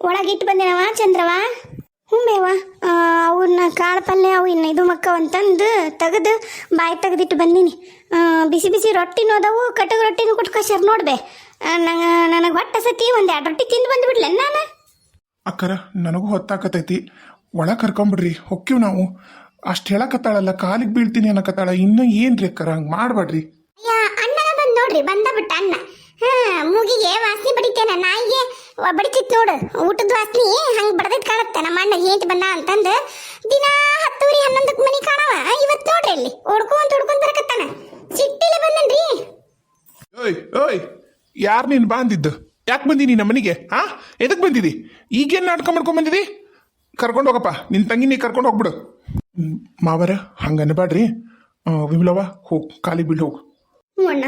ಒಳಗಿಟ್ಟು ಬಂದೇನವ ಚಂದ್ರವ? ಹ್ಞೂ ಅವ್ರನ್ನ ಅವನ್ನ ಕಾಳು ಪಲ್ಯ ಅವು ಇನ್ನು ಇದು ಮಕ್ಕವ ಅಂತಂದು ತೆಗೆದು ಬಾಯಿ ತೆಗೆದಿಟ್ಟು ಬಂದೀನಿ. ಬಿಸಿ ಬಿಸಿ ರೊಟ್ಟಿನೂ ಅದಾವು ಕಟ್ಟಗ ರೊಟ್ಟಿನೂ ಕೊಟ್ಟು ಸರ್ ನೋಡ್ಬೆ ನಂಗೆ ನನಗೆ ಹೊಟ್ಟೆ ಸತಿ ಒಂದು ಎರಡು ರೊಟ್ಟಿ ತಿಂದು ಬಂದುಬಿಡ್ಲೆ ನಾನು? ಅಕ್ಕರ ನನಗೂ ಹೊತ್ತಾಕತೈತಿ. ಒಳ ಕರ್ಕೊಂಬಿಡ್ರಿ ಹೊಕ್ಕಿವ್ ನಾವು. ಅಷ್ಟು ಹೇಳಕತ್ತಾಳಲ್ಲ ಕಾಲಿಗೆ ಬೀಳ್ತೀನಿ ಅನ್ನಕತ್ತಾಳ. ಇನ್ನೂ ಏನ್ರಿ ಅಕ್ಕರ ಹಂಗೆ ಮಾಡಬೇಡ್ರಿ ಯಾ ಅಣ್ಣನ ಬಂದ್ ನೋಡ್ರಿ ಬಂದ ಬಿಟ್ಟ ಅಣ್ಣ. ಹಾ ಮೂಗಿಗೆ ವಾಸನೆ ಬಡಿತೇನ ನಾಯಿಗೆ? ವ- ಬಡಿತಿತ್ ನೋಡು. ಊಟದ ವಾಸನೆ ಹಂಗೆ ಬಡದೈತ್ ಕಾಣತ್ತೆ. ನಮ್ಮ ಅಣ್ಣ ಏಂಟ್ ಬಂದ ಅಂತಂದು ದಿನ ಹತ್ತೂರಿ ಹನ್ನೊಂದಕ್ಕೆ ಮನಿ ಕಾಣವ. ಇವತ್ತು ನೋಡ್ರಿ ಇಲ್ಲಿ. ಓಡ್ಕೊಂತ ಓಡ್ಕೊಂತ ಬರಕತ್ತಾನ. ಸಿಟ್ಟಿಲೆ ಬಂದನ್ರಿ. ಓಯ್ ಓಯ್ ಯಾರು ನೀನು ಬಾಂದಿದ್ದು ಯಾಕೆ ಬಂದಿ ನಮ್ಮ ಮನೆಗೆ? ಹಾ? ಎದಕ್ಕೆ ಬಂದಿದಿ? ಈಗೇನು ನಾಟಕ ಮಾಡ್ಕೊಂಡ್ ಬಂದಿದಿ? ಕರ್ಕೊಂಡು ಹೋಗಪ್ಪ. ನಿನ್ನ ತಂಗಿ ನೀ ಕರ್ಕೊಂಡು ಹೋಗ್ಬಿಡು. ಮಾವರ ಹಂಗೆ ಅನ್ಬೇಡ್ರಿ ವಿಮಲವ ಹೋಗ್ ಕಾಲಿಗೆ ಬೀಳ್ ಹೋಗು. ಹ್ಞೂ ಅಣ್ಣ.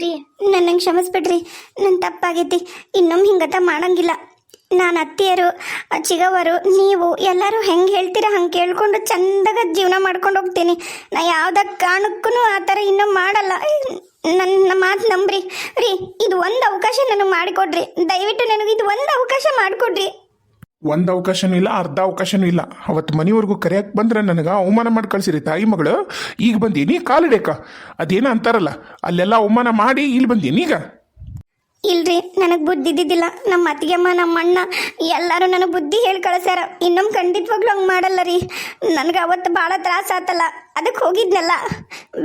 ರೀ ನನ್ನ ಕ್ಷಮಿಸ್ಬಿಡ್ರಿ. ನನ್ನ ತಪ್ಪಾಗೈತಿ. ಇನ್ನೊಮ್ಮೆ ಹಿಂಗತ ಮಾಡಂಗಿಲ್ಲ. ನಾನು ಅತ್ತಿಯರು, ಚಿಗವರು, ನೀವು ಎಲ್ಲರೂ ಹೆಂಗೆ ಹೇಳ್ತೀರ ಹಂಗೆ ಕೇಳ್ಕೊಂಡು ಚಂದಾಗ ಜೀವನ ಮಾಡ್ಕೊಂಡು ಹೋಗ್ತೀನಿ. ನಾ ಯಾವ್ದ ಕಾರಣಕ್ಕೂ ಆ ಥರ ಇನ್ನೂ ಮಾಡಲ್ಲ. ನನ್ನ ಮಾತು ನಂಬ್ರಿ. ರೀ, ಇದು ಒಂದು ಅವಕಾಶ ನನಗೆ ಮಾಡಿಕೊಡ್ರಿ. ದಯವಿಟ್ಟು ನನಗೆ ಇದು ಒಂದು ಅವಕಾಶ ಮಾಡಿಕೊಡ್ರಿ. ಒಂದು ಅವಕಾಶನೂ ಇಲ್ಲ ಅರ್ಧ ಅವಕಾಶನೂ ಇಲ್ಲ. ಅವತ್ತು ಮನೆವರೆಗೂ ಕರೆಯಕ್ಕೆ ಬಂದ್ರೆ ನನಗೆ ಅವಮಾನ ಮಾಡಿ ಕಳ್ಸಿರಿ ತಾಯಿ ಮಗಳು. ಈಗ ಬಂದೀನಿ ಕಾಲಿಡೇಕ. ಅದೇನು ಅಂತಾರಲ್ಲ ಅಲ್ಲೆಲ್ಲ ಅವಮಾನ ಮಾಡಿ ಇಲ್ಲಿ ಬಂದೀನಿ ಈಗ. ಇಲ್ರಿ ನನಗೆ ಬುದ್ಧಿ ಇದ್ದಿದ್ದಿಲ್ಲ. ನಮ್ಮ ಅತ್ತಿಗೆಮ್ಮ ನಮ್ಮ ಅಣ್ಣ ಎಲ್ಲರೂ ನನಗೆ ಬುದ್ಧಿ ಹೇಳಿ ಕಳಿಸ್ಯಾರ. ಇನ್ನೊಮ್ಮೆ ಖಂಡಿತವಾಗ್ಲೂ ಹಂಗೆ ಮಾಡಲ್ಲ ರೀ. ನನಗೆ ಅವತ್ತು ಭಾಳ ತ್ರಾಸ ಆತಲ್ಲ ಅದಕ್ಕೆ ಹೋಗಿದ್ನಲ್ಲ.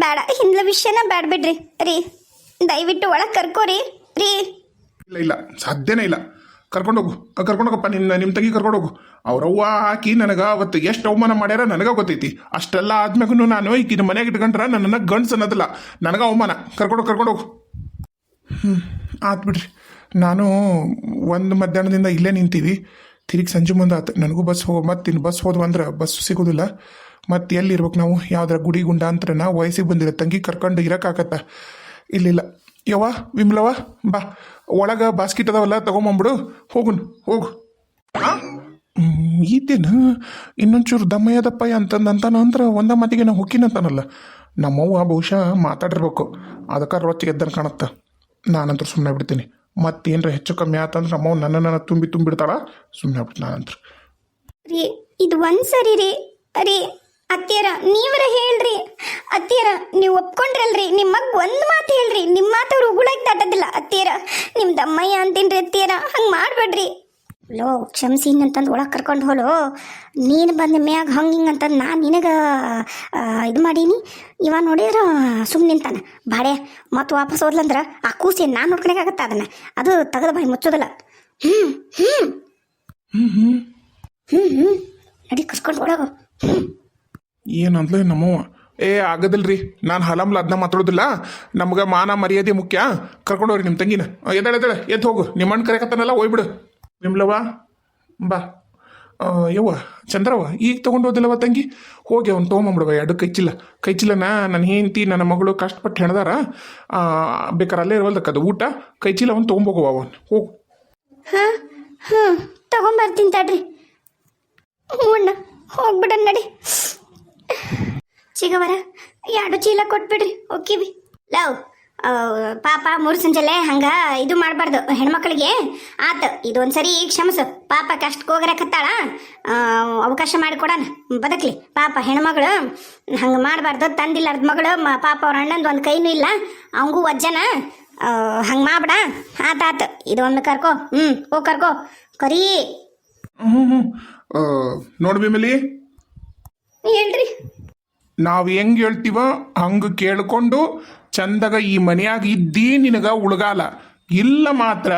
ಬೇಡ ಹಿಂದ್ಲ ವಿಷಯನ ಬೇಡ ಬಿಡ್ರಿ. ರೀ ದಯವಿಟ್ಟು ಒಳಗೆ ಕರ್ಕೋರಿ ರೀ. ಇಲ್ಲ ಇಲ್ಲ ಸಾಧ್ಯನೇ ಇಲ್ಲ. ಕರ್ಕೊಂಡೋಗು. ಕರ್ಕೊಂಡೋಗಪ್ಪ, ನಿನ್ನ ನಿಮ್ಮ ತಂಗಿ ಕರ್ಕೊಂಡೋಗು. ಅವ್ರವ್ವ ಹಾಕಿ ನನಗೆ ಅವತ್ತು ಎಷ್ಟು ಅವಮಾನ ಮಾಡ್ಯಾರ ನನಗೆ ಗೊತ್ತೈತಿ. ಅಷ್ಟೆಲ್ಲ ಆದ್ಮ್ಯಾಗೂ ನಾನು ಈಕಿನ ಮನೆಗೆ ಇಟ್ಕೊಂಡ್ರೆ ನನ್ನನ್ನು ಗಂಡ್ಸ್ ಅನ್ನೋದಿಲ್ಲ. ನನಗೆ ಅವಮಾನ. ಕರ್ಕೊಂಡೋಗಿ, ಕರ್ಕೊಂಡೋಗು. ಹ್ಞೂ ಆತ್ ಬಿಡ್ರಿ. ನಾನು ಒಂದು ಮಧ್ಯಾಹ್ನದಿಂದ ಇಲ್ಲೇ ನಿಂತೀವಿ. ತಿರುಗಿ ಸಂಜೆ ಮುಂದೆ ಆತು. ನನಗೂ ಬಸ್ ಹೋಗೋ, ಮತ್ತೆ ಇನ್ನು ಬಸ್ ಹೋದ್ವು ಅಂದ್ರೆ ಬಸ್ ಸಿಗೋದಿಲ್ಲ. ಮತ್ತೆ ಎಲ್ಲಿರ್ಬೇಕು ನಾವು? ಯಾವ್ದಾರ ಗುಡಿ ಗುಂಡಾಂತರನ ವಯಸ್ಸಿಗೆ ಬಂದಿರೋ ತಂಗಿ ಕರ್ಕೊಂಡು ಇರೋಕ್ಕಾಗತ್ತ ಇಲ್ಲಿಲ್ಲ ಯವ್ವ ವಿಮ್ಲವ ಬಾ. ಒಳಗೆ ಬಾಸ್ಕೆಟ್ ಅದಾವಲ್ಲ ತಗೊಂಬಂಬಿಡು ಹೋಗುನ್ ಹೋಗು. ಈತೇನ? ಇನ್ನೊಂಚೂರು ದಮ್ಮಯ್ಯದಪ್ಪ ಅಂತಂದು ಅಂತಾನ ಅಂದ್ರೆ ಒಂದ ಮಾತಿಗೆ ನಾ ಹೊಕ್ಕಿನಂತಾನಲ್ಲ ನಮ್ಮವ್ವ ಬಹುಶಃ ಮಾತಾಡಿರ್ಬೇಕು. ಅದಕ್ಕೆ ರೊಚ್ಚಿಗೆ ಎದ್ದನ್ ಕಾಣತ್ತ. ನಾನಂತ್ರ ಸುಮ್ಮನೆ ಬಿಡ್ತೀನಿ ಮತ್ತೇನ್ರ ಹೆಚ್ಚು ಕಮ್ಮಿ ಆತಂದ್ರೆ ನಮ್ಮವ್ವ ನನ್ನ ತುಂಬಿ ತುಂಬಿಡ್ತಾಳ. ಸುಮ್ಮನೆ ಬಿಡ್ತೀನಿ ನಾನಂತ್ರ. ರೀ ಇದು ಒಂದು ಸರಿ ರೀ. ರೀ ಅತ್ತಿಯರ ನೀವರ ಹೇಳ್ರಿ. ಅತ್ತಿಯರ ನೀವು ಒಪ್ಕೊಂಡ್ರಲ್ರಿ. ನಿಮ್ಮ ಮಗ್ ಒಂದು ಮಾತು ಹೇಳ್ರಿ. ನಿಮ್ಮ ಮಾತು ಅವ್ರು ಉಗುಳಕ್ಕೆ ದಾಟೋದಿಲ್ಲ. ಅತ್ತಿಯರ ನಿಮ್ಮ ದಮ್ಮಯ್ಯ ಅಂತೀನ್ರಿ ಅತ್ತಿಯರ. ಹಂಗೆ ಮಾಡಬೇಡ್ರಿ. ಲೋ ಕ್ಷಮಿಸಿ ಅಂತಂದು ಒಳಗೆ ಕರ್ಕೊಂಡು ಹೋಲು. ನೀನು ಬಂದ ಮ್ಯಾಗ ಹಂಗೆ ಹಿಂಗೆ ಅಂತಂದು ನಾನು ನಿನಗೆ ಇದು ಮಾಡೀನಿ. ಇವ ನೋಡಿದ್ರ ಸುಮ್ಮನೆ ನಿಂತಾನೆ. ಬಾಡೆ ಮತ್ತು ವಾಪಸ್ ಹೋದ್ಲಂದ್ರೆ ಆ ಕೂಸಿ ನಾನು ನೋಡ್ಕೊಳಕಾಗತ್ತೆ ಅದನ್ನ. ಅದು ತೆಗೆದು ಬಾಯಿ ಮುಚ್ಚೋದಿಲ್ಲ. ಹ್ಞೂ ಹ್ಞೂ ಹ್ಞೂ ಹ್ಞೂ ಹ್ಞೂ ಹ್ಞೂ ನಡಿ ಕರ್ಕೊಂಡು ಒಳಗು ಹ್ಞೂ ಏನಂದ್ಲೆ ನಮ್ಮವ್ವ? ಏ ಆಗದಲ್ರಿ. ನಾನು ಹಲಮ್ಲ ಅದನ್ನ ಮಾತಾಡೋದಿಲ್ಲ. ನಮ್ಗೆ ಮಾನ ಮರ್ಯಾದೆ ಮುಖ್ಯ. ಕರ್ಕೊಂಡೋಗ್ರಿ ನಿಮ್ಮ ತಂಗಿನ. ಎದ್ದಾಳೆ ಎದ್ದಾಳೆ. ಎದ್ದು ಹೋಗು. ನಿಮ್ಮ ಅಣ್ಣ ಕರೆಕತ್ತಾನಲ್ಲ ಹೋಗ್ಬಿಡು ನಿಮ್ಲವ್ವ? ಬಾ. ಯವ್ವ ಚಂದ್ರವ್ವ ಈಗ ತೊಗೊಂಡು ಹೋದಿಲ್ಲವ ತಂಗಿ? ಹೋಗಿ ಅವ್ನು ತೊಗೊಂಬಂಬಿಡವ ಎರಡು ಕೈಚಿಲ್ಲ. ಕೈಚಿಲ್ಲನ ನನ್ನ ಹೆಂಡತಿ ನನ್ನ ಮಗಳು ಕಷ್ಟಪಟ್ಟು ಹೆಣ್ದಾರ. ಬೇಕಾರ ಅಲ್ಲೇ ಇರವಲ್ದಕ್ಕದು ಊಟ? ಕೈಚಿಲ್ಲ ಅವ್ನು ತೊಗೊಂಬೋಗುವ ಅವನು. ಹೋಗು. ಹಾಂ ಹಾಂ ತಗೊಂಬರ್ತೀನಿ ತಡ್ರಿ. ಹ್ಞೂ ಅಣ್ಣ ಹೋಗ್ಬಿಡ ನಡಿ. ಚಿಗವರ ಎರಡು ಚೀಲ ಕೊಟ್ಬಿಡ್ರಿ ಬಿ ಲವ್ ಪಾಪ ಮೂರು ಸಂಜಲೆ ಹಂಗ ಇದು ಮಾಡಬಾರ್ದು. ಹೆಣ್ಮಕ್ಳಿಗೆ ಆತ ಇದೊಂದ್ಸರಿ ಕ್ಷಮಸು. ಪಾಪ ಕಷ್ಟಕ್ಕೆ ಹೋಗ್ರಕತ್ತಾಳ ಅವಕಾಶ ಮಾಡಿಕೊಡಣ ಬದುಕ್ಲಿ. ಪಾಪ ಹೆಣ್ಮಗಳು ಹಂಗೆ ಮಾಡಬಾರ್ದು. ತಂದಿಲ್ಲಾರ್ದ ಮಗಳು ಮ- ಪಾಪ ಅವ್ರ ಅಣ್ಣಂದು ಒಂದು ಕೈನೂ ಇಲ್ಲ. ಅವಂಗೂ ವಜ್ಜನ ಹಂಗೆ ಮಾಡ್ಬಿಡ. ಆತ ಆತ. ಇದೊಂದು ಕರ್ಕೋ. ಹ್ಞೂ ಓ ಕರ್ಕೋ. ಕರಿ. ಹ್ಞೂ ಹ್ಞೂ ನೋಡ್ಬಿ ಬಿಮಲಿ. ಹೇಳ್ರಿ ನಾವು ಹೆಂಗೆ ಹೇಳ್ತೀವೋ ಹಂಗೆ ಕೇಳ್ಕೊಂಡು ಚಂದಾಗ ಈ ಮನೆಯಾಗ ಇದ್ದೀ ನಿನಗ ಉಳ್ಗಾಲ. ಇಲ್ಲ ಮಾತ್ರ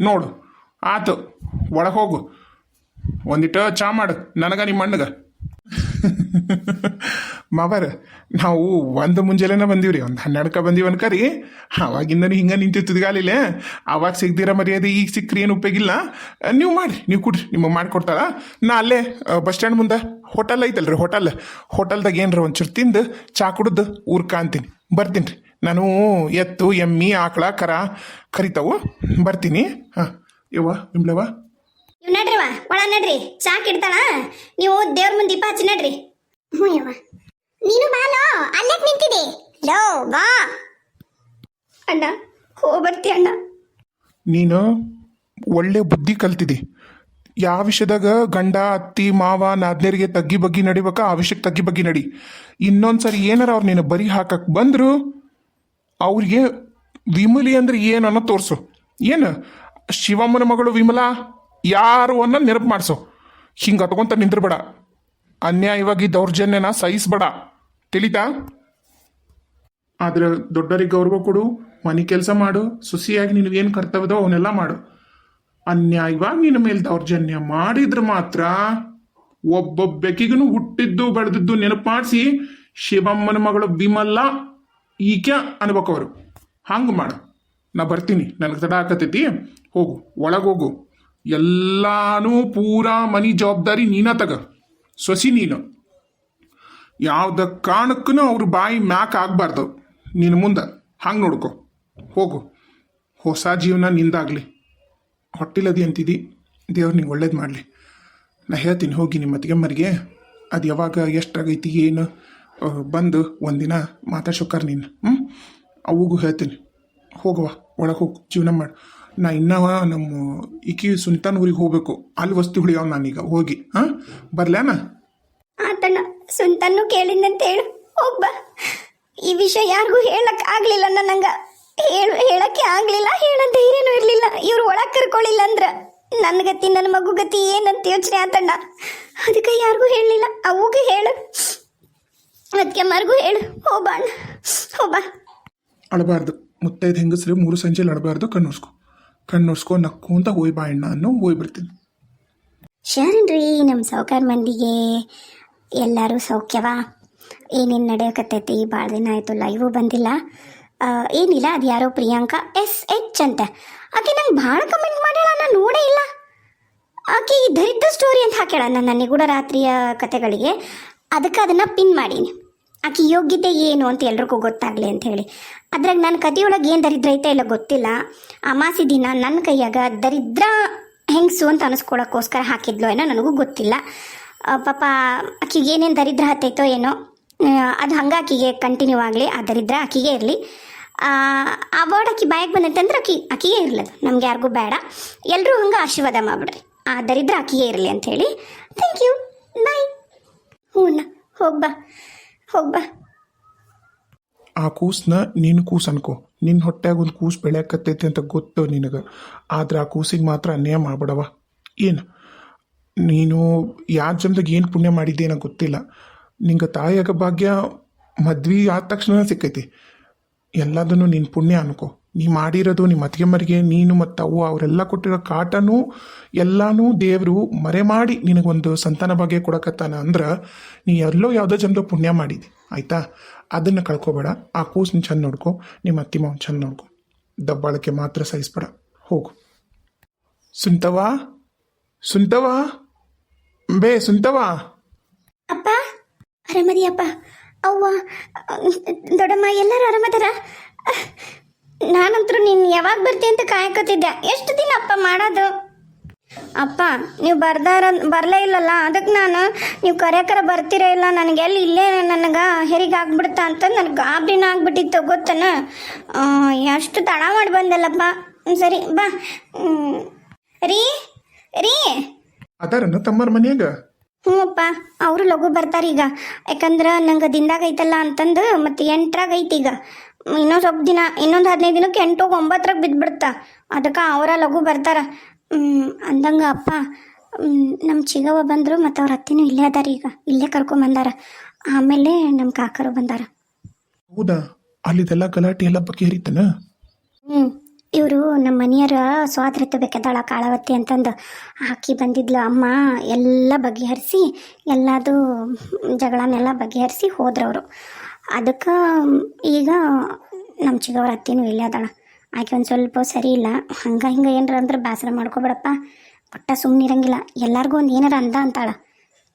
ನೋಡು. ಆತು, ಒಳಗೆ ಹೋಗು. ಒಂದಿಟ್ಟು ಚಾ ಮಾಡು. ನನಗ ನಿಮ್ಮ ಅಣ್ಣಗ ಮಾವರ, ನಾವು ಒಂದು ಮುಂಜಾನೆನ ಬಂದೀವ್ರಿ, ಒಂದು ಹನ್ನೆರಡಕ್ಕೆ ಬಂದೀವಿ ಅನ್ಕರಿ. ಅವಾಗಿಂದನೂ ಹಿಂಗೆ ನಿಂತಿರ್ತದ ತುದಿಗಾಲಿಲ್ಲ ಅವಾಗ ಸಿಗ್ದಿರ ಮರ್ಯಾದೆ, ಈಗ ಸಿಕ್ಕ್ರಿ ಏನು ಉಪಯೋಗಿಲ್ಲ ನೀವು ಮಾಡಿರಿ, ನೀವು ಕೊಡ್ರಿ, ನಿಮಗೆ ಮಾಡಿಕೊಡ್ತಾಳ ನಾ ಅಲ್ಲೇ ಬಸ್ ಸ್ಟ್ಯಾಂಡ್ ಮುಂದೆ ಹೋಟೆಲ್ ಐತಲ್ರಿ, ಹೋಟೆಲ್. ಹೋಟೆಲ್ದಾಗ ಏನ್ರ ಒಂಚೂರು ತಿಂದು, ಚಾ ಕುಡ್ದು, ಊರ್ಕ ಅಂತೀನಿ. ಬರ್ತೀನಿ ರೀ ನಾನು ಎತ್ತು, ಎಮ್ಮಿ, ಆಕಳ, ಕರ ಕರಿತಾವು. ಬರ್ತೀನಿ. ಹಾಂ, ಯವ್ವ, ನಿಮ್ಲವ್ವ. ಇವ್ ನಡ್ರಿವ ಒಳ ನಡ್ರಿ. ಚಾಕ್ ಇಡ್ತಾಳ. ನೀವು ದೇವ್ರ ಮುಂದೆ ದೀಪ ಹಚ್ಚಿ ನಡ್ರಿ. ನೀನು ಬಾಲೋ ಅಲ್ಲೇ ನಿಂತಿದೆ ಲೋ, ಬಾ. ಅಣ್ಣ ಹೋ ಬರ್ತಿ ಅಣ್ಣ. ನೀನು ಒಳ್ಳೆ ಬುದ್ಧಿ ಕಲ್ತಿದಿ ಯಾವ ವಿಷಯದಾಗ ಗಂಡ, ಅತ್ತಿ, ಮಾವ, ನಾದ್ನೇರಿಗೆ ತಗ್ಗಿ ಬಗ್ಗಿ ನಡಿಬೇಕಾ, ಆ ವಿಷಯಕ್ಕೆ ತಗ್ಗಿ ಬಗ್ಗಿ ನಡಿ. ಇನ್ನೊಂದ್ಸರಿ ಏನಾರ ಅವ್ರು ನೀನು ಬರಿ ಹಾಕಕ್ ಬಂದ್ರು, ಅವ್ರಿಗೆ ವಿಮಲಿ ಅಂದ್ರೆ ಏನನ್ನ ತೋರಿಸು. ಏನು? ಶಿವಮ್ಮನ ಮಗಳು ವಿಮಲಾ? ಯಾರು ಅನ್ನೋ ನೆನಪು ಮಾಡಿಸು. ಹಿಂಗೆ ಹತ್ಕೊಂತ ನಿಂದ್ರಬೇಡ. ಅನ್ಯಾಯವಾಗಿ ದೌರ್ಜನ್ಯನ ಸಹಿಸ್ಬೇಡ. ತಿಳಿತಾ? ಆದ್ರೆ ದೊಡ್ಡರಿಗೆ ಗೌರವ ಕೊಡು, ಮನೆ ಕೆಲಸ ಮಾಡು, ಸುಸಿಯಾಗಿ ನಿನಗೇನು ಕರ್ತವ್ಯದೋ ಅವನ್ನೆಲ್ಲ ಮಾಡು. ಅನ್ಯಾಯವಾಗಿ ನಿನ್ನ ಮೇಲೆ ದೌರ್ಜನ್ಯ ಮಾಡಿದ್ರೆ ಮಾತ್ರ ಒಬ್ಬೊಬ್ಬೆಕಿಗೂ ಹುಟ್ಟಿದ್ದು ಬೆಳೆದಿದ್ದು ನೆನಪು ಮಾಡಿಸಿ ಶಿವಮ್ಮನ ಮಗಳು ಬಿಮಲ್ಲ ಈಕೆ ಅನ್ಬೇಕು ಅವರು. ಹಂಗೆ ಮಾಡು. ನಾ ಬರ್ತೀನಿ. ನನಗೆ ತಡ ಹಾಕತೈತಿ ಹೋಗು. ಒಳಗೋಗು ಹೋಗು. ಎಲ್ಲಾನು ಪೂರಾ ಮನಿ ಜವಾಬ್ದಾರಿ ನೀನ ತಗ. ಸೊಸಿ ನೀನು. ಯಾವ್ದ ಕಾರಣಕ್ಕೂ ಅವ್ರ ಬಾಯಿ ಮ್ಯಾಕ್ ಆಗಬಾರ್ದು. ನಿನ್ನ ಮುಂದೆ. ಹಂಗೆ ನೋಡ್ಕೊ. ಹೋಗು. ಹೊಸ ಜೀವನ ನಿಂದಾಗಲಿ. ಹೊಟ್ಟಿಲದಿ ಅಂತಿದ್ದಿ ದೇವ್ರು ನಿಂಗೆ ಒಳ್ಳೇದು ಮಾಡಲಿ. ನಾ ಹೇಳ್ತೀನಿ, ಹೋಗಿ ನಿಮ್ಮ ಅತ್ತಿಗೆಮ್ಮರಿಗೆ ಅದು ಯಾವಾಗ ಎಷ್ಟಾಗೈತಿ, ಏನು? ಬಂದು ಒಂದಿನ ಮಾತಾಡ್ಸೋಕಾರ ನೀನು. ಹ್ಞೂ ಅವಗೂ ಹೇಳ್ತೀನಿ. ಹೋಗುವ ಒಳಗೆ ಹೋಗು. ಜೀವನ ಮಾಡು. ನಾ ಇನ್ನವ ನಮ್ಮ ಈಕಿ ಸುನಿತಾನ ಊರಿಗೆ ಹೋಗ್ಬೇಕು. ಅಲ್ಲಿ ವಸ್ತು ಹುಳಿಯವ ನಾನೀಗ ಹೋಗಿ. ಹಾ? ಬರ್ಲ್ಯಾನ? ಆತಣ್ಣ ಸುಂತನ್ನು ಕೇಳಿದಂತ ಹೇಳು. ಹೋಗ್ಬ ಈ ವಿಷಯ ಯಾರಿಗೂ ಹೇಳಕ್ ಆಗ್ಲಿಲ್ಲ ನನ್ನಂಗ ಹೇಳು ಹೇಳಕ್ಕೆ ಆಗ್ಲಿಲ್ಲ ಹೇಳ ಧೈರ್ಯನೂ ಇರ್ಲಿಲ್ಲ. ಇವ್ರು ಒಳಗ್ ಕರ್ಕೊಳ್ಳಿಲ್ಲ ಅಂದ್ರ ನನ್ನ ಗತಿ ನನ್ನ ಮಗು ಗತಿ ಏನಂತ ಯೋಚನೆ ಆತಣ್ಣ ಅದಕ್ಕೆ ಯಾರಿಗೂ ಹೇಳಲಿಲ್ಲ. ಅವಗೂ ಹೇಳು. ಅದಕ್ಕೆ ಮರ್ಗೂ ಹೇಳು. ಹೋಬಾಣ ಹೋಬಾ ಅಳಬಾರ್ದು. ಮುತ್ತೈದು ಹೆಂಗಸ್ರಿ ಮೂರು ಸಂಜೆಲಿ ಅಳಬಾರ್ದು ಕಣ್ಣೋರ್ಸ್ಕೊ ಕಣ್ಣೋರ್ಸ್ಕೊ ನಕ್ಕು ಅಂತ ಹೋಯ್ ಬಾ ಅಣ್ಣ ಅನ್ನೋ ಹೋಯ್ ಬಿಡ್ತೀನಿ ಶರಣ್ರಿ ನಮ್ಮ ಸೌಕಾರ ಮಂದಿಗೆ ಎಲ್ಲರೂ ಸೌಖ್ಯವಾ? ಏನೇನು ನಡೆಯಕತ್ತೈತಿ? ಭಾಳ ದಿನ ಆಯಿತು ಲೈವು ಬಂದಿಲ್ಲ. ಏನಿಲ್ಲ, ಅದು ಯಾರೋ ಪ್ರಿಯಾಂಕಾ ಎಸ್ ಎಚ್ ಅಂತ. ಆಕೆ ನಂಗೆ ಭಾಳ ಕಮೆಂಟ್ ಮಾಡ್ಯಾಳ ನಾನು ನೋಡೇ ಇಲ್ಲ. ಆಕೆ ಈ ದರಿದ್ರ ಸ್ಟೋರಿ ಅಂತ ಹಾಕ್ಯಾಳ ನನ್ನ ನಿಗೂಢ ರಾತ್ರಿಯ ಕತೆಗಳಿಗೆ. ಅದಕ್ಕೆ ಅದನ್ನು ಪಿನ್ ಮಾಡೀನಿ. ಆಕೆ ಯೋಗ್ಯತೆ ಏನು ಅಂತ ಎಲ್ರಿಗೂ ಗೊತ್ತಾಗಲಿ ಅಂತ ಹೇಳಿ. ಅದ್ರಾಗ ನನ್ನ ಕಥೆಯೊಳಗೆ ಏನು ದರಿದ್ರ ಐತೆ ಇಲ್ಲ ಗೊತ್ತಿಲ್ಲ. ಅಮಾಸಿ ದಿನ ನನ್ನ ಕೈಯಾಗ ದರಿದ್ರ ಹೆಂಗಸು ಅಂತ ಅನಿಸ್ಕೊಳಕ್ಕೋಸ್ಕರ ಹಾಕಿದ್ಲು ಏನೋ ನನಗೂ ಗೊತ್ತಿಲ್ಲ. ಪಾಪ ಆಕಿಗೆ ಏನೇನು ದರಿದ್ರ ಹತ್ತೈತೋ ಏನೋ ಅದು ಹಂಗೆ ಆಕಿಗೆ ಕಂಟಿನ್ಯೂ ಆಗಲಿ, ಆ ದರಿದ್ರ ಆಕಿಗೆ ಇರಲಿ. ಆ ವರ್ಡ್ ಆಕಿ ಬಾಯಿಗೆ ಬಂದೈತಂದ್ರೆ ಆಕಿ, ಆಕಿಗೆ ಇರ್ಲದು. ನಮ್ಗೆ ಯಾರಿಗೂ ಬೇಡ. ಎಲ್ಲರೂ ಹಂಗೆ ಆಶೀರ್ವಾದ ಮಾಡ್ಬಿಡ್ರಿ. ಆ ದರಿದ್ರ ಆಕಿಗೆ ಇರಲಿ ಅಂತ ಹೇಳಿ. ಥ್ಯಾಂಕ್ ಯು ಬಾಯ್ ಹ್ಞೂ ಹೋಗ್ಬಾ ಹೋಗ್ಬಾ ಆ ಕೂಸನ್ನ ನೀನು ಕೂಸು ಅನ್ಕೋ ನಿನ್ನ ಹೊಟ್ಯಾಗ ಒಂದು ಕೂಸು ಬೆಳೆಯಕತ್ತೈತಿ ಅಂತ ಗೊತ್ತು ನಿನಗೆ. ಆದ್ರೆ ಆ ಕೂಸಿಗೆ ಮಾತ್ರ ಅನ್ಯಾಯ ಮಾಡ್ಬಿಡವ ಏನು? ನೀನು ಯಾವ ಜನ್ದಾಗ ಏನು ಪುಣ್ಯ ಮಾಡಿದ್ದೆ ಗೊತ್ತಿಲ್ಲ. ನಿಂಗೆ ತಾಯಿಯಾಗ ಭಾಗ್ಯ ಮದ್ವೆ ಆದ ತಕ್ಷಣ ಸಿಕ್ಕೈತಿ. ಎಲ್ಲದನ್ನು ನಿನ್ನ ಪುಣ್ಯ ಅನ್ಕೋ. ನೀ ಮಾಡಿರೋದು ನಿಮ್ಮ ಅತ್ತಿಗೆಮ್ಮರಿಗೆ ನೀನು ಮತ್ತು ಅವ್ವ, ಅವರೆಲ್ಲ ಕೊಟ್ಟಿರೋ ಕಾಟನೂ ಎಲ್ಲನೂ ದೇವರು ಮರೆ ಮಾಡಿ ನಿನಗೊಂದು ಸಂತಾನ ಭಾಗ್ಯ ಕೊಡಕತ್ತಾನ ಅಂದ್ರೆ ನೀ ಎಲ್ಲೋ ಯಾವುದೋ ಜನರು ಪುಣ್ಯ ಮಾಡಿದೆ, ಆಯಿತಾ? ಅದನ್ನು ಕಳ್ಕೊಬೇಡ. ಆ ಕೂಸನ್ನ ಚೆಂದ ನೋಡ್ಕೊ, ನಿಮ್ಮ ಅತ್ತಿ ಮಾವನ್ ಚೆಂದ ನೋಡ್ಕೊ. ದಬ್ಬಾಳಕ್ಕೆ ಮಾತ್ರ ಸಹಿಸ್ಬೇಡ. ಹೋಗು. ಸುಂತವಾ ಸುಂತವಾ ಬೇ ಸುಂತವಾ ಅಪ್ಪ ಆರಾಮದಿಯಪ್ಪ ಅವ್ವ ದೊಡ್ಡಮ್ಮ ಎಲ್ಲರೂ ಆರಾಮದಾರ ನಾನಂತರೂ ನೀನು ಯಾವಾಗ ಬರ್ತಿ ಅಂತ ಕಾಯಕತ್ತಿದ್ದೆ. ಎಷ್ಟು ದಿನ ಅಪ್ಪ ಮಾಡೋದು? ಅಪ್ಪ ನೀವು ಬರ್ದಾರ ಬರಲೇ ಇಲ್ಲಲ್ಲ ಅದಕ್ಕೆ ನಾನು ನೀವು ಕರೆಯಕರ ಬರ್ತೀರ ಇಲ್ಲ ನನಗೆ ಎಲ್ಲಿ ಇಲ್ಲೇ ನನಗೆ ಹೆರಿಗೆ ಆಗ್ಬಿಡ್ತಾ ಅಂತ ನನಗೆ ಗಾಬರಿನ ಆಗ್ಬಿಟ್ಟಿತ್ತು ಗೊತ್ತನ? ಎಷ್ಟು ತಡ ಮಾಡಿ ಬಂದಲ್ಲಪ್ಪ? ಸರಿ ಬಾ. ರೀ ರೀ. ಅದಾರನ ತಮ್ಮರ ಮನೆಯಾಗ? ಹ್ಞೂ ಅಪ್ಪ ಅವರು ಲಘು ಬರ್ತಾರೆ ಈಗ ಯಾಕಂದ್ರೆ ನಂಗೆ ದಿಂದಾಗ ಐತಲ್ಲ ಅಂತಂದು ಮತ್ತೆ ಎಂಟ್ರಾಗ ಐತಿ ಈಗ. ಇನ್ನೊಂದು ಸ್ವಲ್ಪ ದಿನ ಇನ್ನೊಂದು ಹದಿನೈದು ದಿನಕ್ಕೆ ಎಂಟು ಒಂಬತ್ತರಾಗ ಬಿದ್ದುಬಿಡ್ತ. ಅದಕ್ಕೆ ಅವರ ಲಘು ಬರ್ತಾರ. ಅಂದಂಗೆ ಅಂದಂಗ ಅಪ್ಪ ನಮ್ಮ ಚಿಗವ್ವ ಬಂದರು ಮತ್ತು ಅವ್ರ ಅತ್ತಿನೂ ಇಲ್ಲೇ ಅದಾರ ಈಗ. ಇಲ್ಲೇ ಕರ್ಕೊಂಬಂದಾರ ಆಮೇಲೆ ನಮ್ಮ ಕಾಕರು ಬಂದಾರ. ಹೌದಾ? ಅಲ್ಲಿದೆಲ್ಲ ಗಲಾಟೆ ಎಲ್ಲ ಬಗೆಹರಿತನ? ಹ್ಞೂ ಇವರು ನಮ್ಮ ಮನೆಯವರ ಸ್ವಾತಂತ್ರ್ಯ ಬೇಕಾದಳ ಕಾಳವತ್ತಿ ಅಂತಂದು ಹಾಕಿ ಬಂದಿದ್ಲು ಅಮ್ಮ. ಎಲ್ಲ ಬಗೆಹರಿಸಿ ಎಲ್ಲದು ಜಗಳನೆಲ್ಲ ಬಗೆಹರಿಸಿ ಹೋದ್ರವರು. ಅದಕ್ಕೆ ಈಗ ನಮ್ಮ ಚಿಗವ್ರ ಅತ್ತಿನೂ ಇಲ್ಲೇ ಅದಾಳ. ಆಕೆ ಒಂದು ಸ್ವಲ್ಪ ಸರಿ ಇಲ್ಲ. ಹಂಗೆ ಹಿಂಗೆ ಏನಾರ ಅಂದ್ರೆ ಬೇಸರ ಮಾಡ್ಕೊಬೇಡಪ್ಪ. ಒಟ್ಟ ಸುಮ್ಮನೆ ಇರಂಗಿಲ್ಲ. ಎಲ್ಲರಿಗೂ ಒಂದು ಏನಾರ ಅಂದ ಅಂತಾಳ.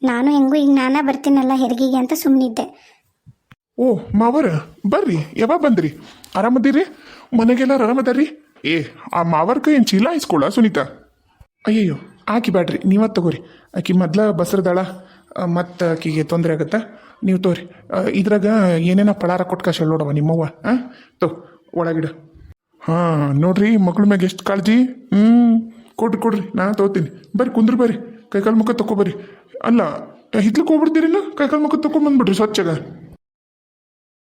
ನಾನು ಹೆಂಗೂ ಈಗ ನಾನೇ ಬರ್ತೀನಲ್ಲ ಹೆರಿಗೆಗೆ ಅಂತ ಸುಮ್ಮನಿದ್ದೆ ಓ, ಮಾವರ, ಬರ್ರಿ, ಯಾವಾಗ ಬಂದ್ರಿ? ಆರಾಮದಿರಿ? ಮನೆಗೆಲ್ಲ ಆರಾಮದಾರ್ರಿ? ಏ, ಆ ಮಾವರ್ಕ ಏನು ಚೀಲ ಇಸ್ಕೊಳ್ಳ ಸುನೀತಾ? ಅಯ್ಯಯ್ಯೋ, ಆಕಿ ಬ್ಯಾಡ್ರಿ ನೀವತ್ತು ತಗೋರಿ. ಆಕಿ ಮೊದ್ಲ ಬಸರದಾಳ. ಮತ್ತು ಆಕಿಗೆ ತೊಂದರೆ ಆಗುತ್ತಾ? ನೀವು ತೋರಿ. ಇದ್ರಾಗ ಏನೇನೋ ಪಳಾರ ಕೊಟ್ಟು ಕಷ್ಟ ನೋಡವ ನಿಮ್ಮವ್ವ ಹಾಂ ತೋ, ಒಳಗಿಡ. ಹಾಂ, ನೋಡ್ರಿ ಮಗಳ ಮ್ಯಾಗ ಎಷ್ಟು ಕಾಳಜಿ ಹ್ಞೂ ಕೊಡ್ರಿ ಕೊಡ್ರಿ ನಾನು ತಗೋತೀನಿ ಬರ್ರಿ, ಕುಂದ್ರಿ ಬರ್ರಿ. ಕೈಕಾಲು ಮುಖ ತೊಗೊಬರ್ರಿ ಬರ್ರಿ ಅಲ್ಲ ಹಿತ್ಲಕ್ಕೆ ಹೋಗ್ಬಿಡ್ತೀರಿ ಕೈಕಾಲು ಮುಖ ತಕೊಂಬಂದ್ಬಿಡ್ರಿ ಸ್ವಚ್ಛಗ.